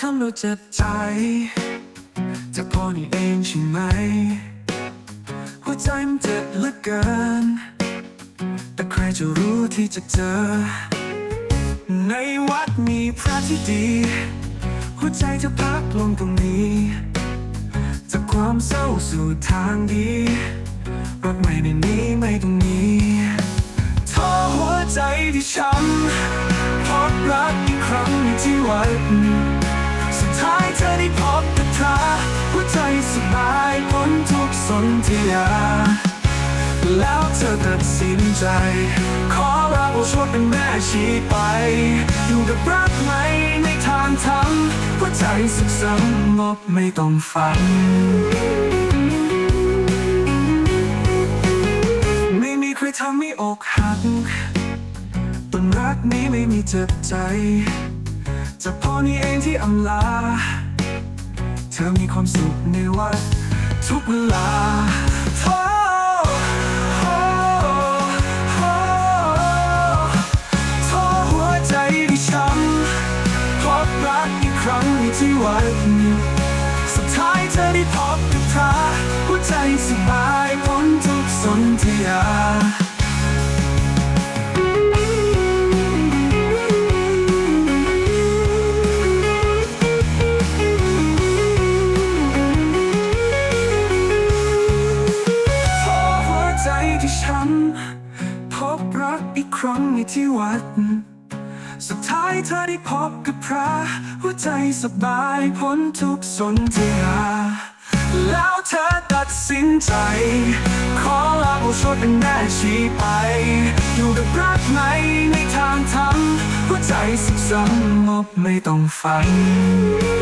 ทำเจ็บใจจะพอนี่เองใช่ไหม หัวใจมันเจ็บเหลือเกิน แต่ใครจะรู้ที่จะเจอ ในวัดมีพระที่ดี หัวใจจะพักลงตรงนี้ จากความเศร้าสู่ทางดีรักไม่ในนี้ไม่ตรงนี้ท้อหัวใจที่ช้ำพบรักอีกครั้งในที่วัด เธอได้พบกับเธอหัวใจสบายพ้นทุกสนธิยา แล้วเธอตัดสินใจ ขอรับโอชดเป็นแม่ชีไป อยู่กับรักไหมในทางทำหัวใจสุขสงบไม่ต้องฝันไม่มีใครทำให้อกหักต้นรักนี้ไม่มีเจ็บใจ จะพอนี้เองที่อำลา เธอมีความสุขในวัดทุกเวลาโอ้โอ้โอ้โทษหัวใจที่ช้ำพบรักอีกครั้งในที่วัดสุดท้ายเธอได้พบกับพระหัวใจสบายพ้นทุกสนธยา ครั้งในที่วัด สุดท้ายเธอได้พบกับพระ หัวใจสบายพ้นทุกสนธยาแล้วเธอตัดสินใจ ขอลาโอชดเป็นแม่ชีไป อยู่กับรักไหมในทางธรรมหัวใจสุขสงบไม่ต้องฝัน